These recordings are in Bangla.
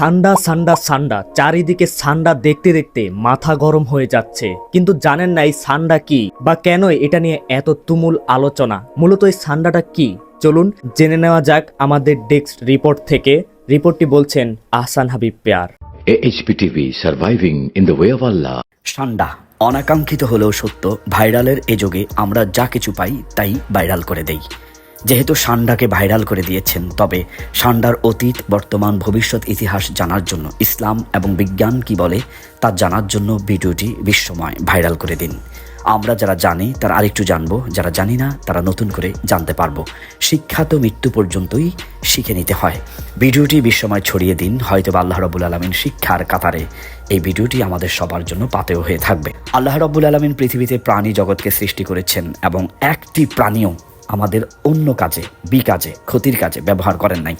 সান্ডা সান্ডা সান্ডা চারিদিকে সান্ডা দেখতে দেখতে মাথা গরম হয়ে যাচ্ছে। কিন্তু জানেন না এই সান্ডা কি বা কেন এটা নিয়ে এত তুমুল আলোচনা? মূলত এই সান্ডাটা কি? চলুন জেনে নেওয়া যাক আমাদের ডেস্ক রিপোর্ট থেকে। রিপোর্টটি বলছেন আহসান হাবিব পেয়ার। AHPTV surviving in the way of Allah. সান্ডা অনাকাঙ্ক্ষিত হলেও সত্য ভাইরালের এ যুগে আমরা যা কিছু পাই তাই ভাইরাল করে দেই। যেহেতু সান্ডাকে ভাইরাল করে দিয়েছেন, তবে সান্ডার অতীত, বর্তমান, ভবিষ্যৎ ইতিহাস জানার জন্য ইসলাম এবং বিজ্ঞান কি বলে তা জানার জন্য ভিডিওটি বিশ্বময় ভাইরাল করে দিন। আমরা যারা জানি, তারা আরেকটু জানব, যারা জানি না, তারা নতুন করে জানতে পারব। শিক্ষা তো মৃত্যু পর্যন্তই শিখে নিতে হয়। ভিডিওটি বিশ্বময় ছড়িয়ে দিন হয়তো আল্লাহ রবুল আলমিন শিক্ষার কাতারে। এই ভিডিওটি আমাদের সবার জন্য পাতেও হয়ে থাকবে। আল্লাহ রব্বুল আলমিন পৃথিবীতে প্রাণী জগৎকে সৃষ্টি করেছেন এবং একটি প্রাণীও আমাদের অন্য কাজে বিকাজে ক্ষতির কাজে ব্যবহার করেন নাই।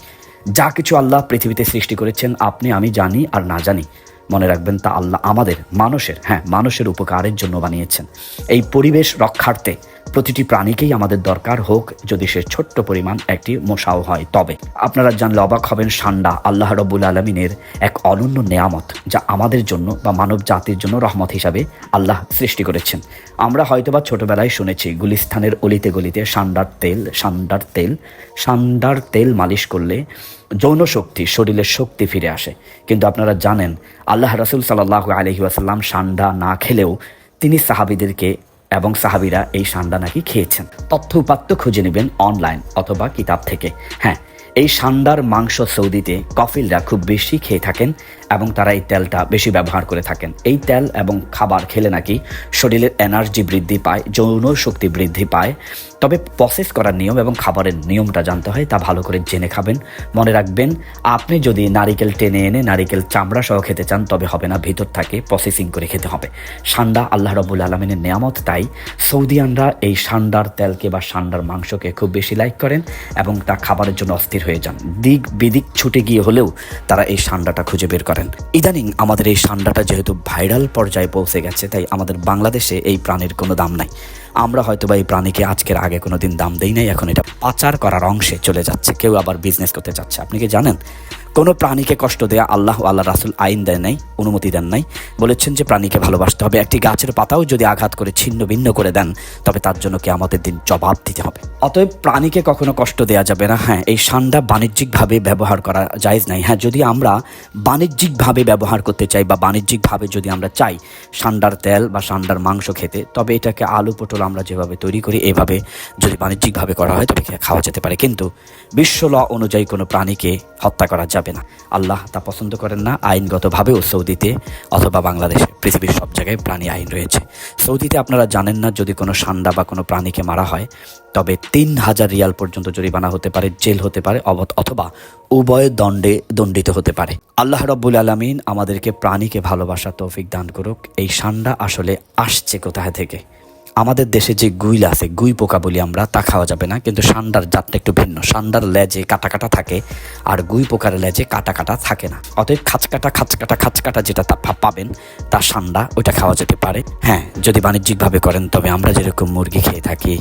যা কিছু আল্লাহ পৃথিবীতে সৃষ্টি করেছেন, আপনি, আমি জানি আর না জানি। মনে রাখবেন, তা আল্লাহ আমাদের, মানুষের হ্যাঁ মানুষের উপকারের জন্য বানিয়েছেন। এই পরিবেশ রক্ষার্থে প্রতিটি প্রাণীকেই আমাদের দরকার হোক যদি সে ছোট্ট পরিমাণ একটি মশাও হয়। তবে আপনারা জানলে অবাক হবেন সান্ডা, আল্লাহ রবুল আলমিনের এক অনন্য নেয়ামত, যা আমাদের জন্য বা মানব জাতির জন্য রহমত হিসাবে আল্লাহ সৃষ্টি করেছেন। আমরা হয়তোবা ছোটবেলায় শুনেছি গুলিস্থানের অলিতে গলিতে সান্ডার তেল সান্ডার তেল সান্ডার তেল মালিশ করলে যৌন শক্তি শরীরের শক্তি ফিরে আসে। কিন্তু আপনারা জানেন, আল্লাহ রাসুল সাল্লাহ আলহি আসাল্লাম সান্ডা না খেলেও তিনি সাহাবিদেরকে এবং সাহাবিরা এই সান্দা নাকি খেয়েছেন। তথ্য উপাত্ত খুঁজে নেবেন অনলাইন অথবা কিতাব থেকে। হ্যাঁ এই সান্দার মাংস সৌদিতে কফিলরা খুব বেশি খেয়ে থাকেন এবং তারা এই তেলটা বেশি ব্যবহার করে থাকেন। এই তেল এবং খাবার খেলে নাকি শরীরের এনার্জি বৃদ্ধি পায়, যৌন শক্তি বৃদ্ধি পায়। তবে প্রসেস করার নিয়ম এবং খাবারের নিয়মটা জানতে হয়, তা ভালো করে জেনে খাবেন। মনে রাখবেন, আপনি যদি নারিকেল টেনে এনে নারিকেল চামড়া সহ খেতে চান, তবে হবে না, ভিতর থাকে প্রসেসিং করে খেতে হবে। সান্ডা আল্লাহ রবুল আলমিনের নেয়ামত তাই। সৌদিয়ানরা এই সান্ডার তেলকে বা সান্ডার মাংসকে খুব বেশি লাইক করেন এবং তা খাবারের জন্য অস্থির হয়ে যান। দিক বিদিক ছুটে গিয়ে হলেও তারা এই সান্ডাটা খুঁজে বের করেন। ইদানিং আমাদের এই সান্ডাটা যেহেতু ভাইরাল পর্যায়ে পৌঁছে গেছে, তাই আমাদের বাংলাদেশে এই প্রাণীর কোনো দাম নাই। আমরা হয়তো বা এই প্রাণীকে আজকের আগে কোনো দিন দাম দেই নাই, এখন এটা পাচার করার অংশে চলে যাচ্ছে, কেউ আবার বিজনেস করতে চাচ্ছে। আপনি কি জানেন? কোনো প্রাণীকে কষ্ট দেয়া আল্লাহ আল্লাহ রাসুল আইন দেয় নাই, অনুমতি দেন নাই। বলেছেন যে প্রাণীকে ভালোবাসতে হবে। একটি গাছের পাতাও যদি আঘাত করে, ছিন্ন ভিন্ন করে দেন, তবে তার জন্য কি আমাদের দিন জবাব দিতে হবে। অতএব প্রাণীকে কখনো কষ্ট দেয়া যাবে না। হ্যাঁ এই সান্ডা বাণিজ্যিকভাবে ব্যবহার করা জায়েজ নাই। হ্যাঁ যদি আমরা বাণিজ্যিকভাবে ব্যবহার করতে চাই বা বাণিজ্যিকভাবে যদি আমরা চাই সান্ডার তেল বা সান্ডার মাংস খেতে, তবে এটাকে আলু পটল আমরা যেভাবে তৈরি করি, এভাবে যদি বাণিজ্যিকভাবে করা হয়, তবে খাওয়া যেতে পারে। কিন্তু বিশ্ব ল অনুযায়ী কোনো প্রাণীকে হত্যা করা যাবে না। আল্লাহ তা পছন্দ করেন না আইনগতভাবেও সৌদিতে অথবা বাংলাদেশে। পৃথিবীর সব জায়গায় প্রাণী আইন রয়েছে। সৌদিতে আপনারা জানেন না যদি কোনো সান্ডা বা কোনো প্রাণীকে মারা হয়, তবে তিন হাজার রিয়াল পর্যন্ত জরিমানা হতে পারে, জেল হতে পারে অথবা উভয় দণ্ডে দণ্ডিত হতে পারে। আল্লাহ রব্বুল আলমিন আমাদেরকে প্রাণীকে ভালোবাসা তৌফিক দান করুক। এই সান্ডা আসলে আসছে কোথায় থেকে? আমাদের দেশে যে গুইল আছে, গুই পোকা বলি আমরা, তা খাওয়া যাবে না, কিন্তু সান্ডার জাতটা একটু ভিন্ন। সান্ডার লেজে কাটা কাটা থাকে, আর গুই পোকার লেজে কাটা কাটা থাকে না। অতএব খাঁচকাটা খাঁচকাটা খাঁচকাটা যেটা তা পাবেন, তা সান্ডা, ওইটা খাওয়া যেতে পারে। হ্যাঁ যদি বাণিজ্যিকভাবে করেন, তবে আমরা যেরকম মুরগি খেয়ে থাকি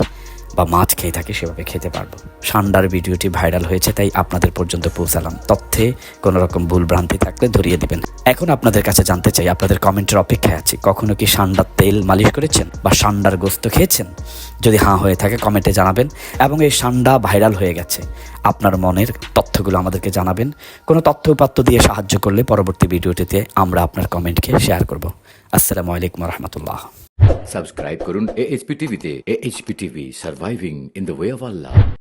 বা মাছ খেয়ে থাকি সেভাবে খেতে পারব। সান্ডার ভিডিওটি ভাইরাল হয়েছে, তাই আপনাদের পর্যন্ত পৌঁছালাম। তথ্যে কোনো রকম ভুল ভ্রান্তি থাকলে ধরিয়ে দিবেন। এখন আপনাদের কাছে জানতে চাই, আপনাদের কমেন্টের অপেক্ষায় আছি। কখনো কি সান্ডার তেল মালিশ করেছেন বা সান্ডার গোস্ত খেয়েছেন? যদি হাঁ হয়ে থাকে, কমেন্টে জানাবেন। এবং এই সান্ডা ভাইরাল হয়ে গেছে, আপনার মনের তথ্যগুলো আমাদেরকে জানাবেন। কোনো তথ্য উপাত্ত দিয়ে সাহায্য করলে পরবর্তী ভিডিওটিতে আমরা আপনার কমেন্টকে শেয়ার করব। আসসালামু আলাইকুম রহমতুল্লাহ। सब्सक्राइब करून एएचपी टीवी टीव्ही ते AHP TV surviving in the way of Allah